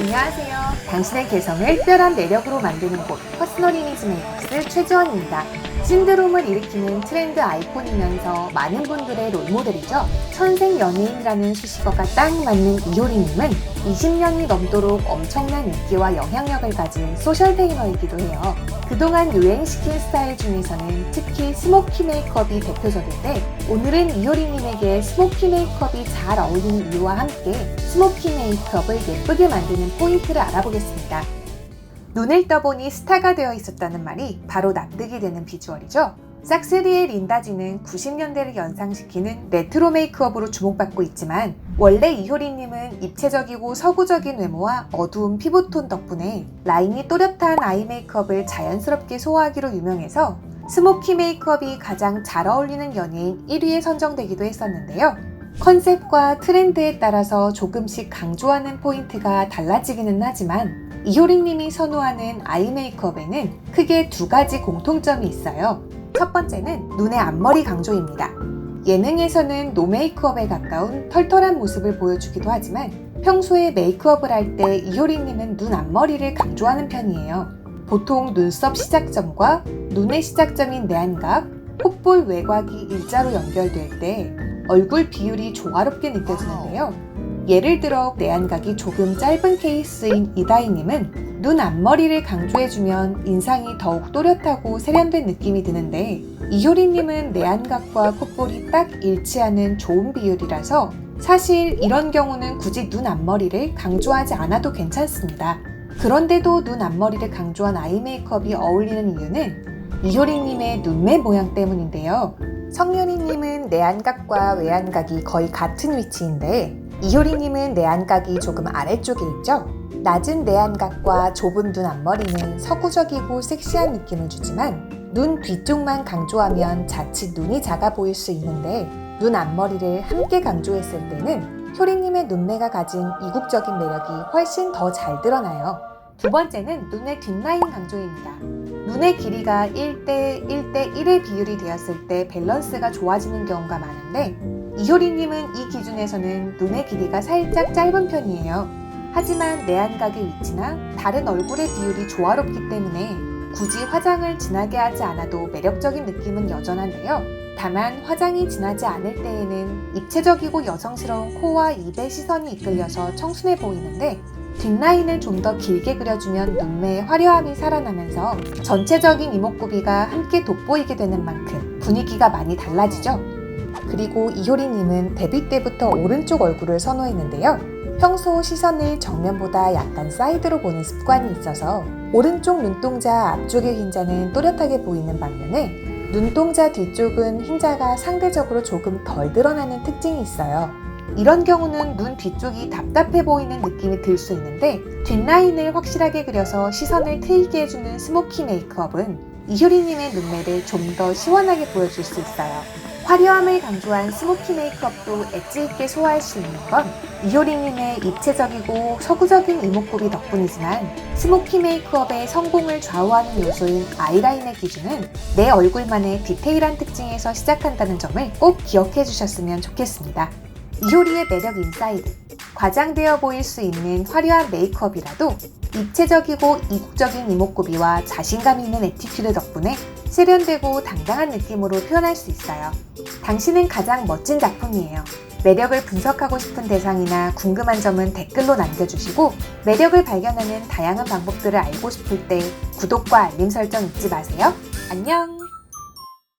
안녕하세요. 당신의 개성을 특별한 매력으로 만드는 곳 퍼스널 이미지 메이커스 최지원입니다. 신드롬을 일으키는 트렌드 아이콘이면서 많은 분들의 롤모델이죠. 천생 연예인이라는 수식어가 딱 맞는 이효리님은 20년이 넘도록 엄청난 인기와 영향력을 가진 소셜 테이너이기도 해요. 그동안 유행시킨 스타일 중에서는 특히 스모키 메이크업이 대표적인데 오늘은 이효리님에게 스모키 메이크업이 잘 어울리는 이유와 함께 스모키 메이크업을 예쁘게 만드는 포인트를 알아보겠습니다. 눈을 떠보니 스타가 되어 있었다는 말이 바로 납득이 되는 비주얼이죠. 싹스리의 린다지는 90년대를 연상시키는 레트로 메이크업으로 주목받고 있지만 원래 이효리님은 입체적이고 서구적인 외모와 어두운 피부톤 덕분에 라인이 또렷한 아이 메이크업을 자연스럽게 소화하기로 유명해서 스모키 메이크업이 가장 잘 어울리는 연예인 1위에 선정되기도 했었는데요. 컨셉과 트렌드에 따라서 조금씩 강조하는 포인트가 달라지기는 하지만 이효리님이 선호하는 아이 메이크업에는 크게 두 가지 공통점이 있어요. 첫 번째는 눈의 앞머리 강조입니다. 예능에서는 노 메이크업에 가까운 털털한 모습을 보여주기도 하지만 평소에 메이크업을 할 때 이효리님은 눈 앞머리를 강조하는 편이에요. 보통 눈썹 시작점과 눈의 시작점인 내안각, 콧볼 외곽이 일자로 연결될 때 얼굴 비율이 조화롭게 느껴지는데요. 예를 들어 내안각이 조금 짧은 케이스인 이다희님은 눈 앞머리를 강조해주면 인상이 더욱 또렷하고 세련된 느낌이 드는데 이효리님은 내안각과 콧볼이 딱 일치하는 좋은 비율이라서 사실 이런 경우는 굳이 눈 앞머리를 강조하지 않아도 괜찮습니다. 그런데도 눈 앞머리를 강조한 아이 메이크업이 어울리는 이유는 이효리님의 눈매 모양 때문인데요. 성윤이님은 내안각과 외안각이 거의 같은 위치인데 이효리님은 내안각이 조금 아래쪽에 있죠? 낮은 내안각과 좁은 눈 앞머리는 서구적이고 섹시한 느낌을 주지만 눈 뒤쪽만 강조하면 자칫 눈이 작아 보일 수 있는데 눈 앞머리를 함께 강조했을 때는 효리님의 눈매가 가진 이국적인 매력이 훨씬 더 잘 드러나요. 두 번째는 눈의 뒷라인 강조입니다. 눈의 길이가 1대 1대 1의 비율이 되었을 때 밸런스가 좋아지는 경우가 많은데 이효리님은 이 기준에서는 눈의 길이가 살짝 짧은 편이에요. 하지만 내 안각의 위치나 다른 얼굴의 비율이 조화롭기 때문에 굳이 화장을 진하게 하지 않아도 매력적인 느낌은 여전한데요. 다만 화장이 진하지 않을 때에는 입체적이고 여성스러운 코와 입에 시선이 이끌려서 청순해 보이는데 뒷라인을 좀 더 길게 그려주면 눈매의 화려함이 살아나면서 전체적인 이목구비가 함께 돋보이게 되는 만큼 분위기가 많이 달라지죠. 그리고 이효리님은 데뷔 때부터 오른쪽 얼굴을 선호했는데요. 평소 시선을 정면보다 약간 사이드로 보는 습관이 있어서 오른쪽 눈동자 앞쪽의 흰자는 또렷하게 보이는 반면에 눈동자 뒤쪽은 흰자가 상대적으로 조금 덜 드러나는 특징이 있어요. 이런 경우는 눈 뒤쪽이 답답해 보이는 느낌이 들 수 있는데 뒷라인을 확실하게 그려서 시선을 트이게 해주는 스모키 메이크업은 이효리님의 눈매를 좀 더 시원하게 보여줄 수 있어요. 화려함을 강조한 스모키 메이크업도 엣지 있게 소화할 수 있는 건 이효리님의 입체적이고 서구적인 이목구비 덕분이지만 스모키 메이크업의 성공을 좌우하는 요소인 아이라인의 기준은 내 얼굴만의 디테일한 특징에서 시작한다는 점을 꼭 기억해 주셨으면 좋겠습니다. 이효리의 매력 인사이드. 과장되어 보일 수 있는 화려한 메이크업이라도 입체적이고 이국적인 이목구비와 자신감 있는 에티튜드 덕분에 세련되고 당당한 느낌으로 표현할 수 있어요. 당신은 가장 멋진 작품이에요. 매력을 분석하고 싶은 대상이나 궁금한 점은 댓글로 남겨주시고 매력을 발견하는 다양한 방법들을 알고 싶을 때 구독과 알림 설정 잊지 마세요. 안녕!